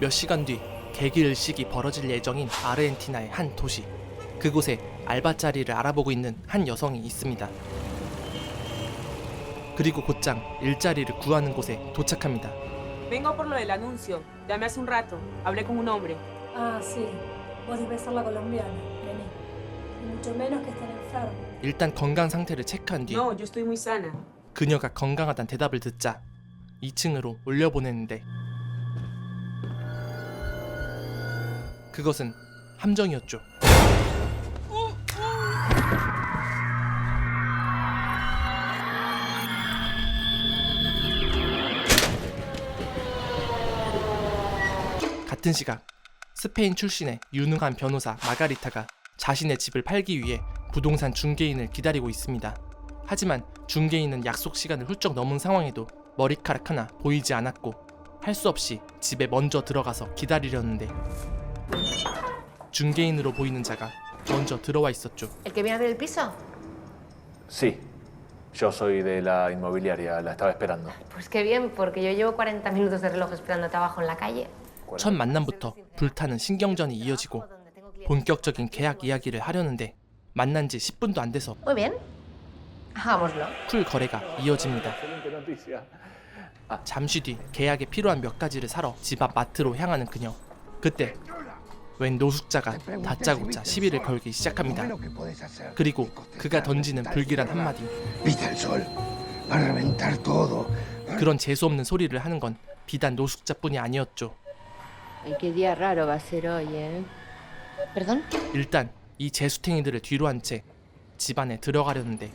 몇 시간 뒤 개기일식이 벌어질 예정인 아르헨티나의 한 도시. 그곳에 알바 자리를 알아보고 있는 한 여성이 있습니다. 그리고 곧장 일자리를 구하는 곳에 도착합니다. Vengo por lo del anuncio. Llamé hace un rato. Hablé con un hombre. Ah, sí. Vos debes ser la colombiana. Vení. Y mucho menos que estén enfermos. 일단 건강 상태를 체크한 뒤 No, yo estoy muy sana. 그녀가 건강하단 대답을 듣자 2층으로 올려보냈는데 그것은 함정이었죠. 같은 시각 스페인 출신의 유능한 변호사 마가리타가 자신의 집을 팔기 위해 부동산 중개인을 기다리고 있습니다. 하지만 중개인은 약속 시간을 훌쩍 넘은 상황에도 머리카락 하나 보이지 않았고 할 수 없이 집에 먼저 들어가서 기다리려는데 중개인으로 보이는 자가 먼저 들어와 있었죠. ¿El que viene a ver el piso? Sí, yo soy de la inmobiliaria, la estaba esperando. Pues qué bien, porque yo llevo 40 minutos de reloj esperándote abajo en la calle. 첫 만남부터 불타는 신경전이 이어지고 본격적인 계약 이야기를 하려는데 만난 지 10분도 안 돼서 Muy bien. Hagámoslo. 풀 거래가 이어집니다. Excelente noticia. 잠시 뒤 계약에 필요한 몇 가지를 사러 집 앞 마트로 향하는 그녀. 그때 웬 노숙자가 다짜고짜 시비를 걸기 시작합니다. 그리고 그가 던지는 불길한 한마디. 그런 재수 없는 소리를 하는 건 비단 노숙자뿐이 아니었죠. Hoy, ¿eh? ¿Perdón? 일단 이 재수탱이들을 뒤로 한 채 집안에 들어가려는데.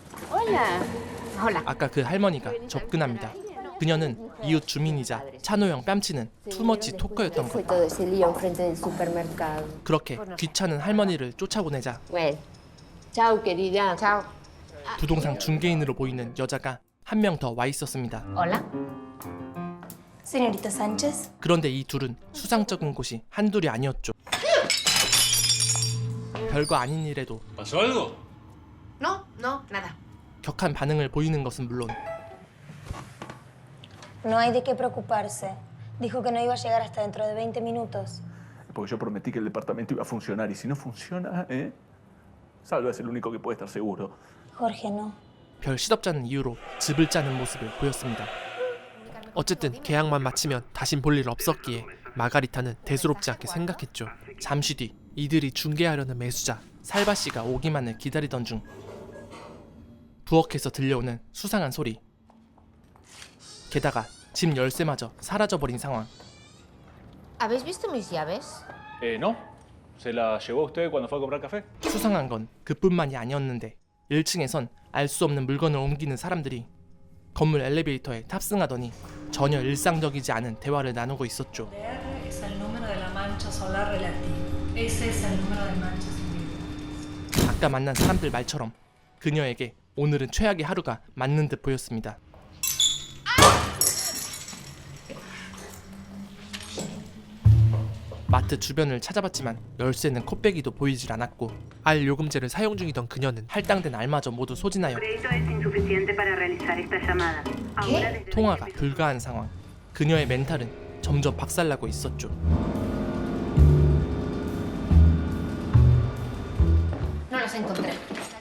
아까 그 할머니가 접근합니다. 그녀는 이웃 주민이자 찬호형 뺨치는 투머치 토커였던 것. 그렇게 귀찮은 할머니를 쫓아보내자. 부동산 중개인으로 보이는 여자가 한 명 더 와 있었습니다. 그런데 이 둘은 수상쩍은 곳이 한둘이 아니었죠. 별거 아닌 일에도. 격한 반응을 보이는 것은 물론 No hay de qué preocuparse. Dijo que no iba a llegar hasta dentro de 20 minutos. Porque yo prometí que el departamento iba a funcionar y si no funciona, ¿eh? Salva es el único que puede estar seguro. Jorge, no. 별 시덥잖은 이유로 집을 짜는 모습을 보였습니다. 어쨌든 계약만 마치면 다신 볼 일 없었기에 마가리타는 대수롭지 않게 생각했죠. 잠시 뒤 이들이 중개하려는 매수자 살바 씨가 오기만을 기다리던 중 부엌에서 들려오는 수상한 소리. 게다가 집 열쇠마저 사라져버린 상황. ¿Habéis visto mis llaves? Eh, ¿no? ¿Se la llevó usted cuando fue a comprar café? 수상한 건 그뿐만이 아니었는데 1층에선 알 수 없는 물건을 옮기는 사람들이 건물 엘리베이터에 탑승하더니 전혀 일상적이지 않은 대화를 나누고 있었죠. Es el número de la mancha solar relativa. Ese es el número de manchas invisibles. 아까 만난 사람들 말처럼 그녀에게 오늘은 최악의 하루가 맞는 듯 보였습니다. 마트 주변을 찾아봤지만 열쇠는 코빼기도 보이질 않았고 알 요금제를 사용 중이던 그녀는 할당된 알마저 모두 소진하여 통화가 불가한 상황. 그녀의 멘탈은 점점 박살나고 있었죠.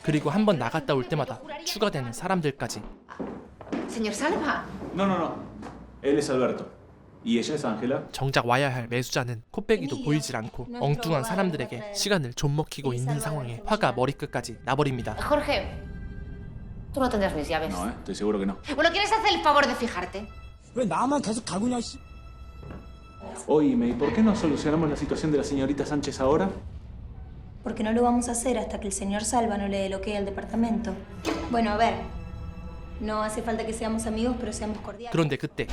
그리고 한 번 나갔다 올 때마다 추가되는 사람들까지 Señor Salva. No, no, no. Él es Alberto. 정작 와야 할 매수자는 코빼기도 보이질 않고 엉뚱한 사람들에게 시간을 좀 먹히고 있는 상황에 화가 머리끝까지 나버립니다. Tú no tendrás mis llaves. No, ¿eh? Estoy seguro que no. Bueno, ¿quieres hacer el favor de fijarte? 왜 나만 계속 가구냐 씨. Oíme, ¿y por qué no solucionamos la situación de la señorita Sánchez ahora? Porque no lo vamos a hacer hasta que el señor Salva no le dé lo que al departamento. Bueno, a ver. No hace falta que seamos amigos, pero seamos cordiales. 그런데 그때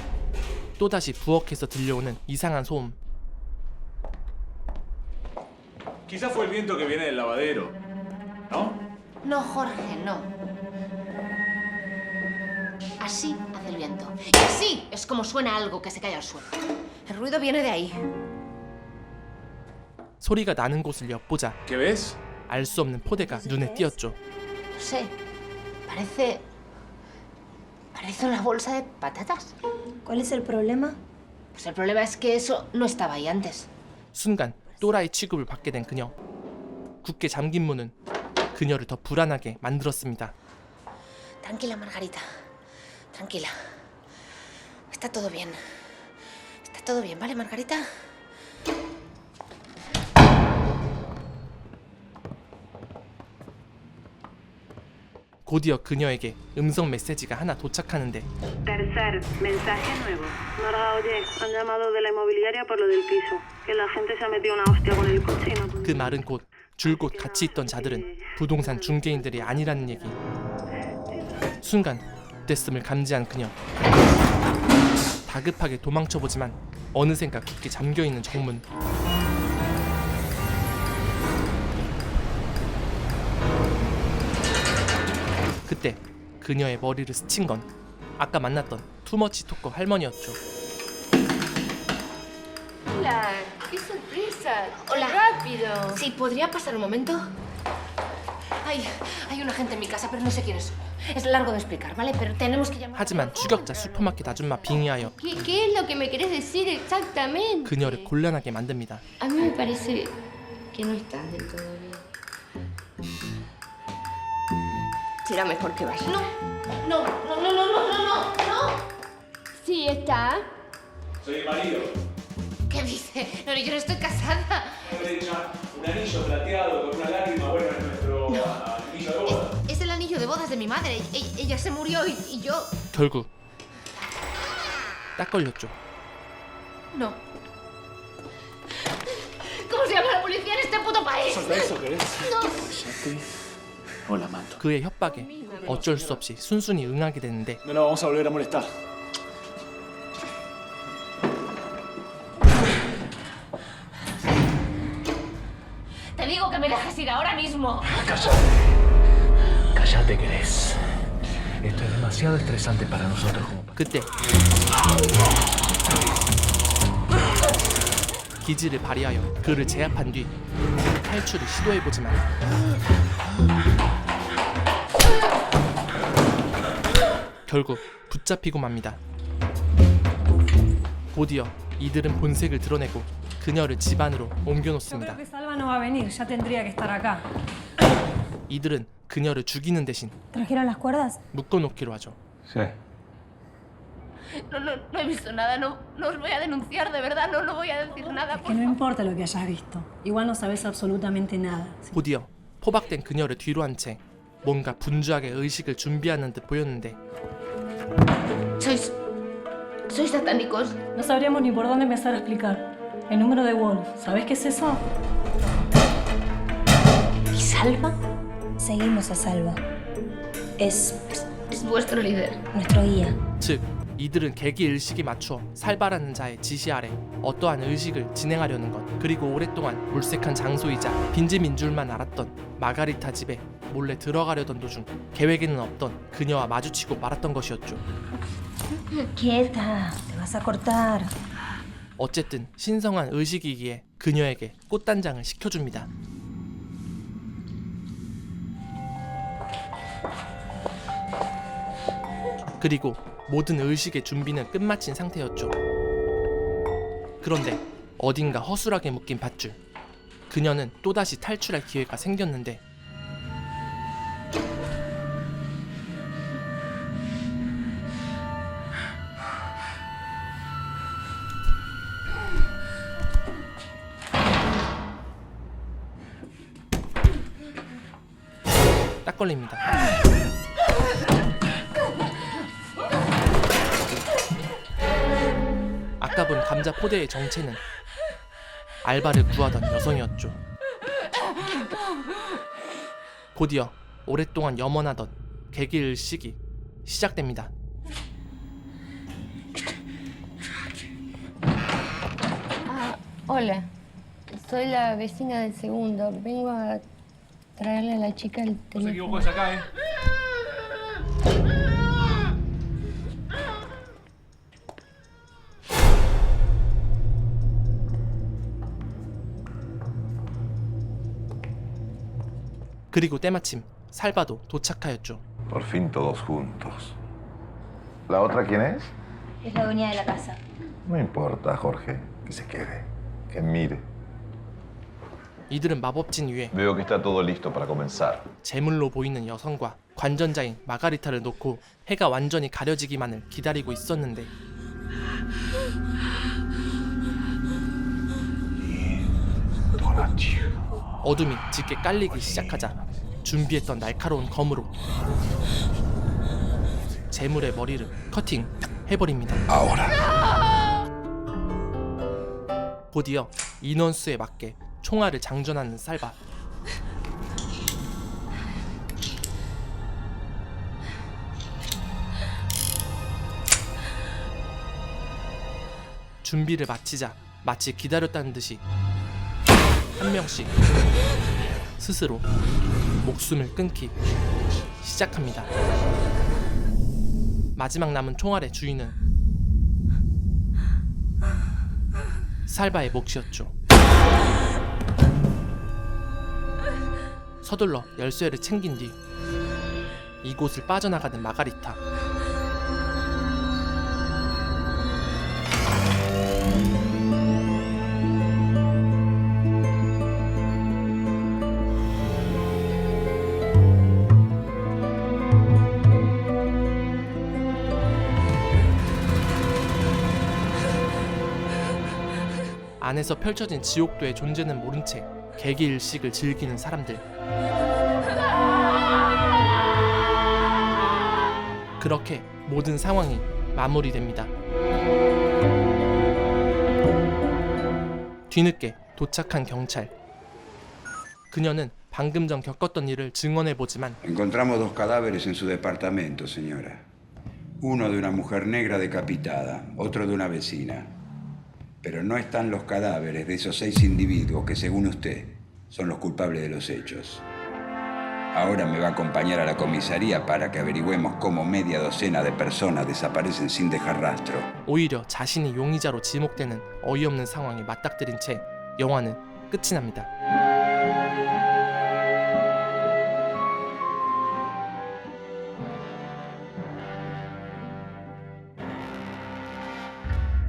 또다시 부엌에서 들려오는 이상한 소음. Quizás fue el viento que viene del lavadero. ¿No? No, Jorge, no. Así hace el viento. Y así es como suena algo que se cae al suelo. El ruido viene de ahí. 소리가 나는 곳을 엿보자 ¿Qué ves? 알 수 없는 포대가 눈에 띄었죠. No sé. Parece. Parece una bolsa de patatas. ¿Cuál es el problema? Pues el problema es que eso no estaba ahí antes. 순간 또라이 취급을 받게 된 그녀. 굳게 잠긴 문은 그녀를 더 불안하게 만들었습니다. Tranquila, Margarita. Tranquila. Está todo bien. Está todo bien, ¿vale, Margarita? 곧이어 그녀에게 음성 메시지가 하나 도착하는데 Tercer mensaje nuevo. Nora, oye, han llamado de la inmobiliaria por lo del piso. Que la gente se ha metido una hostia con el coche y no 그 말은 곧 줄곧 같이 있던 자들은 부동산 중개인들이 아니라는 얘기. 순간 됐음을 감지한 그녀. 다급하게 도망쳐 보지만 어느샌가 굳게 잠겨 있는 정문. 그때 그녀의 머리를 스친 건 아까 만났던 투머치 토커 할머니였죠. Hola, qué sorpresa. Hola. Rápido. Sí, ¿podría pasar un momento? Hay, hay una gente en mi casa, pero no sé quién es. Es largo de explicar, ¿vale? Pero tenemos que llamar. 하지만 추격자 슈퍼마켓 아줌마 빙의하여 ¿Qué, qué es lo que me querés decir exactamente? 그녀를 곤란하게 만듭니다. A mí me parece que no estás del todo bien. Será mejor que vaya. No, no, no, no, no, no, no, no, Sí, está. Soy el marido. ¿Qué dice? No, yo no estoy casada. Un anillo plateado con una lágrima, bueno, es nuestro no. anillo de bodas. Es, es, el anillo de bodas de mi madre. E ella se murió y, y yo. 결국 딱 걸렸죠. No. ¿Cómo se llama la policía en este puto país? Solta eso, ¿querés? No. 그의 협박에 어쩔 수 없이 순순히 응하게 되는데 No la vamos a volver a molestar. Te digo que me dejes ir ahora mismo. Cállate, Grace. Esto es demasiado estresante para nosotros como pa- 그때 기지를 발휘하여 그를 제압한 뒤 탈출을 시도해보지만 결국 붙잡히고 맙니다. 곧이어 이들은 본색을 드러내고 그녀를 집 안으로 옮겨놓습니다. Que estar acá. 이들은 그녀를 죽이는 대신. 묶어놓기로 하죠. No, no, no he visto nada. No, no os voy a denunciar, de verdad. No, no voy a decir nada. Que no importa lo que hayas visto. Igual no sabes absolutamente nada. 곧이어 포박된 그녀를 뒤로 한 채 뭔가 분주하게 의식을 준비하는 듯 보였는데 Sois. Sois satánicos. No sabríamos ni por dónde empezar a explicar. El número de Wolf, ¿sabes qué es eso? ¿Y Salva? Seguimos a Salva. Es Es vuestro líder. nuestro guía. 즉 이들은 계기 의식에 맞추어 살바라는 자의 지시 아래 어떠한 의식을 진행하려는 것 그리고 오랫동안 물색한 장소이자 빈집인 줄만 알았던 마가리타 집에 몰래 들어가려던 도중 계획에는 없던 그녀와 마주치고 말았던 것이었죠. 어쨌든 신성한 의식이기에 그녀에게 꽃단장을 시켜줍니다. 그리고 모든 의식의 준비는 끝마친 상태였죠. 그런데 어딘가 허술하게 묶인 밧줄. 그녀는 또다시 탈출할 기회가 생겼는데 아까 본 감자 포대의 정체는 알바를 구하던 여성이었죠. 곧이어 오랫동안 염원하던 개기일식이 시작됩니다. Hola. Soy la vecina del segundo. Vengo a traerle a la chica el teléfono. acá, ¿eh? 그리고 때마침 살바도 도착하였죠. Por fin todos juntos. ¿La otra quién es? Es la dueña de la casa. No importa, Jorge. Que se quede. Que mire. 이들은 마법진 위에 Veo que está todo listo para comenzar. 제물로 보이는 여성과 관전자인 마가리타를 놓고 해가 완전히 가려지기만을 기다리고 있었는데 어둠이 짙게 깔리기 시작하자 준비했던 날카로운 검으로 제물의 머리를 커팅 해버립니다. 곧이어 인원수에 맞게 총알을 장전하는 살바. 준비를 마치자 마치 기다렸다는 듯이 한 명씩 스스로 목숨을 끊기 시작합니다. 마지막 남은 총알의 주인은 살바의 몫이었죠. 서둘러 열쇠를 챙긴 뒤 이곳을 빠져나가는 마가리타. 안에서 펼쳐진 지옥도의 존재는 모른 채 개기 일식을 즐기는 사람들. 그렇게 모든 상황이 마무리됩니다. 뒤늦게 도착한 경찰. 그녀는 방금 전 겪었던 일을 증언해 보지만 Encontramos dos cadáveres en su departamento, señora. Uno de una mujer negra decapitada, otro de una vecina. Pero no están los cadáveres de esos seis individuos que, según usted, son los culpables de los hechos. Ahora me va a acompañar a la comisaría para que averigüemos cómo media docena de personas desaparecen sin dejar rastro. 오히려 자신이 용의자로 지목되는 어이없는 상황에 맞닥뜨린 채 영화는 끝이 납니다.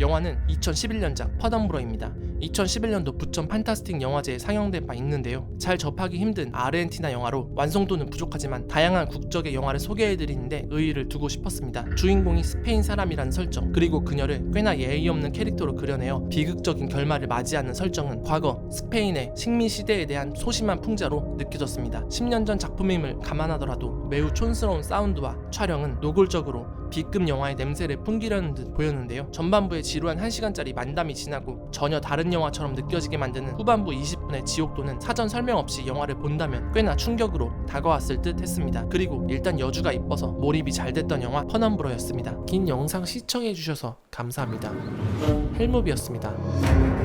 영화는 2011년작 퍼덤브로입니다. 2011년도 부천 판타스틱 영화제에 상영된 바 있는데요. 잘 접하기 힘든 아르헨티나 영화로 완성도는 부족하지만 다양한 국적의 영화를 소개해드리는데 의의를 두고 싶었습니다. 주인공이 스페인 사람이라는 설정, 그리고 그녀를 꽤나 예의 없는 캐릭터로 그려내어 비극적인 결말을 맞이하는 설정은 과거 스페인의 식민 시대에 대한 소심한 풍자로 느껴졌습니다. 10년 전 작품임을 감안하더라도 매우 촌스러운 사운드와 촬영은 노골적으로 B급 영화의 냄새를 풍기려는 듯 보였는데요. 전반부의 지루한 1시간짜리 만담이 지나고 전혀 다른 영화처럼 느껴지게 만드는 후반부 20분의 지옥도는 사전 설명 없이 영화를 본다면 꽤나 충격으로 다가왔을 듯 했습니다. 그리고 일단 여주가 이뻐서 몰입이 잘 됐던 영화 퍼넘브로였습니다. 긴 영상 시청해주셔서 감사합니다. 헬무비였습니다.